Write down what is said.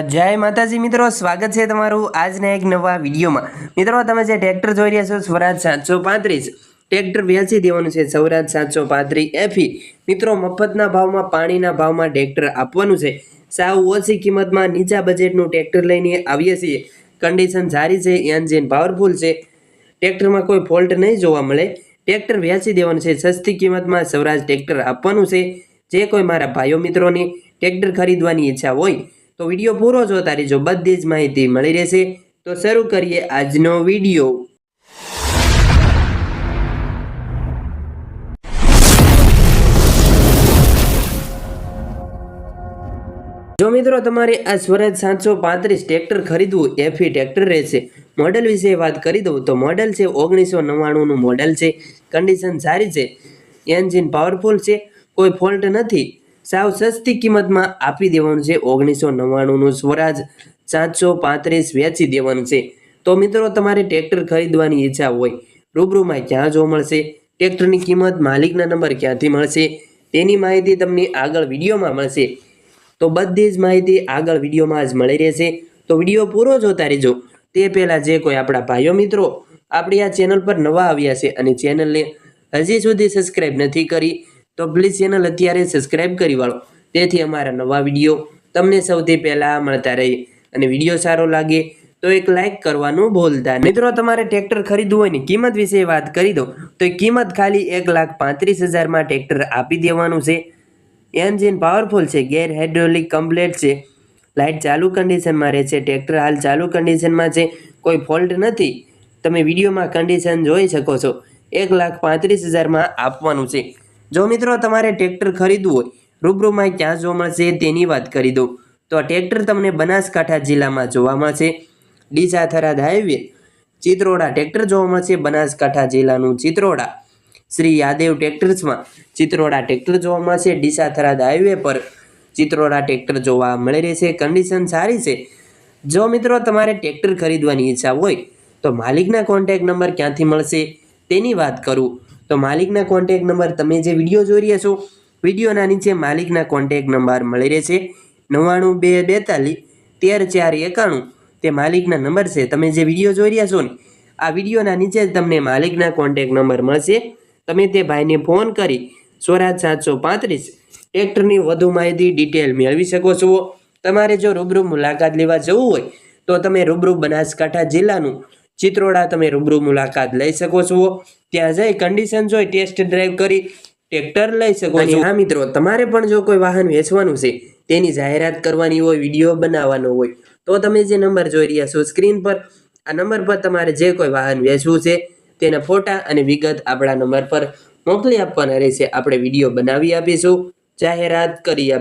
જય માતાજી મિત્રો, સ્વાગત છે તમારું આજના એક નવા વિડીયોમાં. મિત્રો, તમે જે ટ્રેક્ટર જોઈ રહ્યા છો, સ્વરાજ સાતસો પાંત્રીસ. ટ્રેક્ટર વેચી દેવાનું છે સૌરાજ સાતસો પાંત્રીસ એફી. મિત્રો, મફતના ભાવમાં, પાણીના ભાવમાં ટ્રેક્ટર આપવાનું છે. સાવ ઓછી કિંમતમાં નીચા બજેટનું ટ્રેક્ટર લઈને આવીએ છીએ. કન્ડિશન સારી છે એન્જિન પાવરફુલ છે. ટ્રેક્ટરમાં કોઈ ફોલ્ટ નહીં જોવા મળે. ટ્રેક્ટર વેચી દેવાનું છે, સસ્તી કિંમતમાં સ્વરાજ ટ્રેક્ટર આપવાનું છે. જે કોઈ મારા ભાઈઓ મિત્રોની ટ્રેક્ટર ખરીદવાની ઈચ્છા હોય તો વીડિયો પૂરો જોતા રહેજો બધી જ માહિતી મળી રહેશે. તો શરૂ કરીએ આજનો વીડિયો. જો મિત્રો, તમારે આ સ્વરાજ સાતસો પાંત્રીસ ટ્રેક્ટર ખરીદવું, એફી ટ્રેક્ટર રહેશે. મોડલ વિશે વાત કરી દઉં, તો મોડલ છે ઓગણીસો નવ્વાણુંનું મોડલ છે. કન્ડિશન સારી છે. એન્જિન પાવરફુલ છે. કોઈ ફોલ્ટ નથી. સાવ સસ્તી કિંમતમાં આપી દેવાનું છે ઓગણીસો નવ્વાણુંનું સ્વરાજ, સાતસો પાંત્રીસ વેચી દેવાનું છે. તો મિત્રો, તમારે ટ્રેક્ટર ખરીદવાની ઈચ્છા હોય, રૂબરૂમાં ક્યાં જોવા મળશે? ટ્રેક્ટરની કિંમત માલિકના નંબર ક્યાંથી મળશે? તેની માહિતી તમને આગળ વિડીયોમાં મળશે. તો બધી જ માહિતી આગળ વિડીયોમાં જ મળી રહેશે. તો વીડિયો પૂરો જોતા રહેજો. તે પહેલાં જે કોઈ આપણા ભાઈઓ મિત્રો આપણી આ ચેનલ પર નવા આવ્યા છે અને ચેનલને હજી સુધી સબસ્ક્રાઈબ નથી કરી તો પ્લીઝ ચેનલ અત્યારે સબસ્ક્રાઈબ કરી વાળો. તેથી અમારા નવા વીડિયો તમને સૌથી પહેલાં મળતા રહે અને વીડિયો સારો લાગે તો એક લાઇક કરવાનું ભૂલતા. મિત્રો, તમારે ટ્રેક્ટર ખરીદવું હોય ને કિંમત વિશે વાત કરી દો તો એ કિંમત ખાલી એક લાખ પાંત્રીસ હજારમાં ટ્રેક્ટર આપી દેવાનું છે. એન્જિન પાવરફુલ છે, ગેર હાઇડ્રોલિક કમ્પ્લેટ છે. લાઇટ ચાલુ કન્ડિશનમાં રહે છે ટ્રેક્ટર હાલ ચાલુ કન્ડિશનમાં છે. કોઈ ફોલ્ટ નથી. તમે વિડીયોમાં કન્ડિશન જોઈ શકો છો. એક લાખ પાંત્રીસ હજારમાં આપવાનું છે. જો મિત્રો તમારે ટ્રેક્ટર ખરીદવું હોય, રૂબરૂમાં ક્યાં જોવા મળશે તેની વાત કરી દઉં. તો આ ટ્રેક્ટર તમને બનાસકાંઠા જિલ્લામાં જોવા મળશે. ડીસા થરાદ હાઈવે, ચિત્રોડા ટ્રેક્ટર જોવા મળશે, બનાસકાંઠા જિલ્લાનું ચિત્રોડા. શ્રી યાદેવ ટ્રેક્ટર્સમાં ચિત્રોડા ટ્રેક્ટર જોવા મળશે ડીસા થરાદ હાઈવે પર ચિત્રોડા ટ્રેક્ટર જોવા મળી રહેશે. કન્ડિશન સારી છે. જો મિત્રો તમારે ટ્રેક્ટર ખરીદવાની ઈચ્છા હોય, તો માલિકના કોન્ટેક નંબર ક્યાંથી મળશે તેની વાત કરું. તો માલિકના કોન્ટેક નંબર તમે જે વીડિયો જોઈ રહ્યા છો, વિડીયોના નીચે માલિકના કોન્ટેક નંબર મળી રહેશે. નવ્વાણું બે બેતાલીસ તેર ચાર એકાણું તે માલિકના નંબર છે. તમે જે વીડિયો જોઈ રહ્યા છો ને, આ વિડીયોના નીચે જ તમને માલિકના કોન્ટેક નંબર મળશે. તમે તે ભાઈને ફોન કરી સ્વરાજ સાતસો પાંત્રીસ ટ્રેક્ટરની વધુ માહિતી ડિટેલ મેળવી શકો છો. તમારે જો રૂબરૂ મુલાકાત લેવા જવું હોય, તો તમે રૂબરૂ બનાસકાંઠા જિલ્લાનું ચિત્રોડા તમે રૂબરૂ મુલાકાત લઈ શકો છો. ત્યાં જઈ કન્ડિશન જોઈ ટેસ્ટ ડ્રાઈવ કરી ટ્રેક્ટર લઈ શકો છો. હા મિત્રો તમારે પણ જો કોઈ વાહન વેચવાનું છે તેની જાહેરાત કરવાની હોય વીડિયો બનાવવાનો હોય તો તમે જે નંબર જોઈ રહ્યા છો સ્ક્રીન પર આ નંબર પર તમારે જે કોઈ વાહન વેચવું છે તેના ફોટા અને વિગત આપણા નંબર પર મોકલી આપવાના રહેશે. આપણે વીડિયો બનાવી આપીશું. જાહેરાત કરી આપી